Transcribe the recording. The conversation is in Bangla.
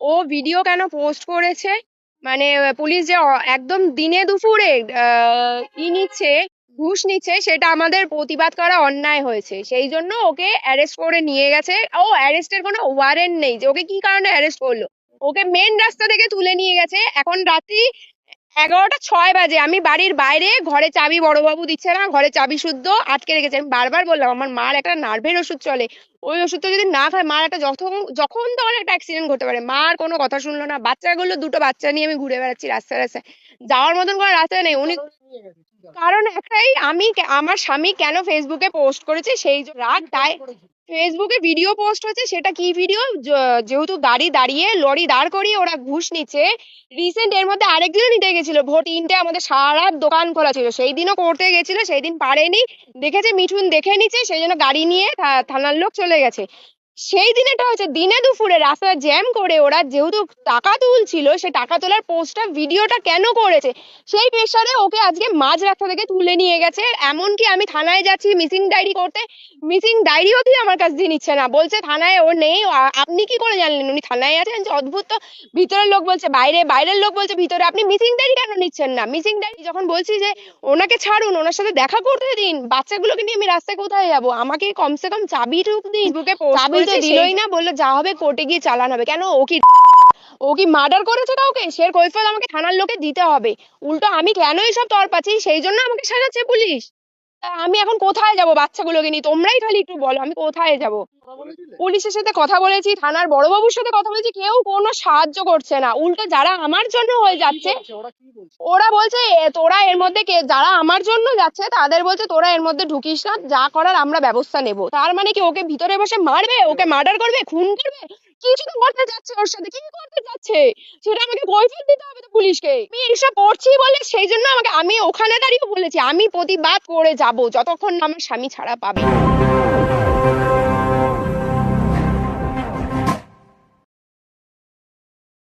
ও ভিডিও কেন পোস্ট করেছে? মানে পুলিশ যে একদম দিনে দুপুরে ই নিচ্ছে, ঘুষ নিচ্ছে, সেটা আমাদের প্রতিবাদ করা অন্যায় হয়েছে। সেই জন্য ওকে অ্যারেস্ট করে নিয়ে গেছে। ও অ্যারেস্টের কোনো ওয়ারেন্ট নেই যে, ওকে কি কারণে অ্যারেস্ট করল? ওকে মেন রাস্তা থেকে তুলে নিয়ে গেছে। এখন রাত্রি এগারোটা ছয় বাজে। আমি বাড়ির বাইরে ঘরে চাবি বড়বাবু দিচ্ছে না, ঘরে চাবি শুদ্ধ আটকে রেখেছে। আমি বারবার বললাম, আমার মার একটা নার্ভের ওষুধ চলে। ওই ওষুধটা যদি না খায়, মার একটা যখন যখন তখন একটা অ্যাক্সিডেন্ট ঘটতে পারে। মার কোনো কথা শুনলো না। বাচ্চাগুলো, দুটো বাচ্চা নিয়ে আমি ঘুরে বেড়াচ্ছি রাস্তায় রাস্তায়। যাওয়ার মতন কোনো রাস্তা নেই। উনি কারণ একটাই, আমি আমার স্বামী কেন ফেসবুকে পোস্ট করেছে? সেই রাগ, তাই ফেসবুকে ভিডিও পোস্ট হচ্ছে, সেটা কি ভিডিও যেহেতু গাড়ি দাঁড়িয়ে লরি দাঁড় করিয়ে ওরা ঘুষ নিচ্ছে রিসেন্ট এর মধ্যে আরেকদিনও নিতে গেছিল ভোট তিনটে আমাদের সারা দোকান খোলা ছিল সেই দিনও করতে গেছিল, সেই দিন পারেনি, দেখেছে, মিঠুন দেখে নিচ্ছে, সেই জন্য গাড়ি নিয়ে থানার লোক চলে গেছে। সেই দিনেটা হচ্ছে দিনে দুপুরে রাস্তা জ্যাম করে ওরা যেহেতু টাকা তুলছিল সেই টাকা তোলার পোস্টটা ভিডিওটা কেন করেছে? সেই প্রেশারে ওকে আজকে মাঝ রাস্তা থেকে তুলে নিয়ে গেছে। এমনকি আমি থানায় যাচ্ছি মিসিং ডায়েরি করতে। মিসিং ডায়েরি অবধি আমার কাছ দিয়ে নিচ্ছে না। বলছে থানায় ও নেই। আপনি কি করে জানলেন? উনি থানায় আছেন যে অদ্ভুত তো। ভিতরের লোক বলছে বাইরে বাইরের লোক বলছে ভিতরে আপনি মিসিং ডায়েরি কেন নিচ্ছেন না? মিসিং ডায়েরি যখন বলছি যে ওনাকে ছাড়ুন ওনার সাথে দেখা করতে দিন। বাচ্চাগুলোকে নিয়ে আমি রাস্তায় কোথায় যাব? আমাকে কমসে কম চাবিটুক দিন। বুকে চাবি তো দিলই না বলল যা হবে কোর্টে গিয়ে চালান হবে। কেন? ও কি ও কি মার্ডার করেছে কাউকে? সে কৈফিয়ত আমাকে থানার লোকে দিতে হবে। উল্টো আমি কেন এইসব তর পাচ্ছি সেই জন্য আমাকে সাজাচ্ছে পুলিশ। আমি এখন কোথায় যাব বাচ্চাগুলোকে নিয়ে? তোমরাই খালি একটু বলো আমি কোথায় যাব? পুলিশের সাথে কথা বলেছি থানার বড়বাবুর সাথে কথা বলেছি কেউ কোনো সাহায্য করছে না। উল্টো যারা আমার জন্য হয়ে যাচ্ছে ওরা বলছে? তোরা এর মধ্যে কে যারা আমার জন্য যাচ্ছে তাদের বলছে তোরা এর মধ্যে ঢুকিস না যা করার আমরা ব্যবস্থা নেব। তার মানে কি ওকে ভিতরে বসে মারবে? ওকে মার্ডার করবে? খুন করবে? কিছু শুধু করতে যাচ্ছে ওর সাথে? কি করতে যাচ্ছে? সেটা আমাকে কৈফিয়ত দিতে হবে তো পুলিশকে। আমি এইসব করছি বলে সেই জন্য আমাকে আমি ওখানে দাঁড়িয়ে বলেছি, আমি প্রতিবাদ করে যাব যতক্ষণ না আমার স্বামী ছাড়া পাবে।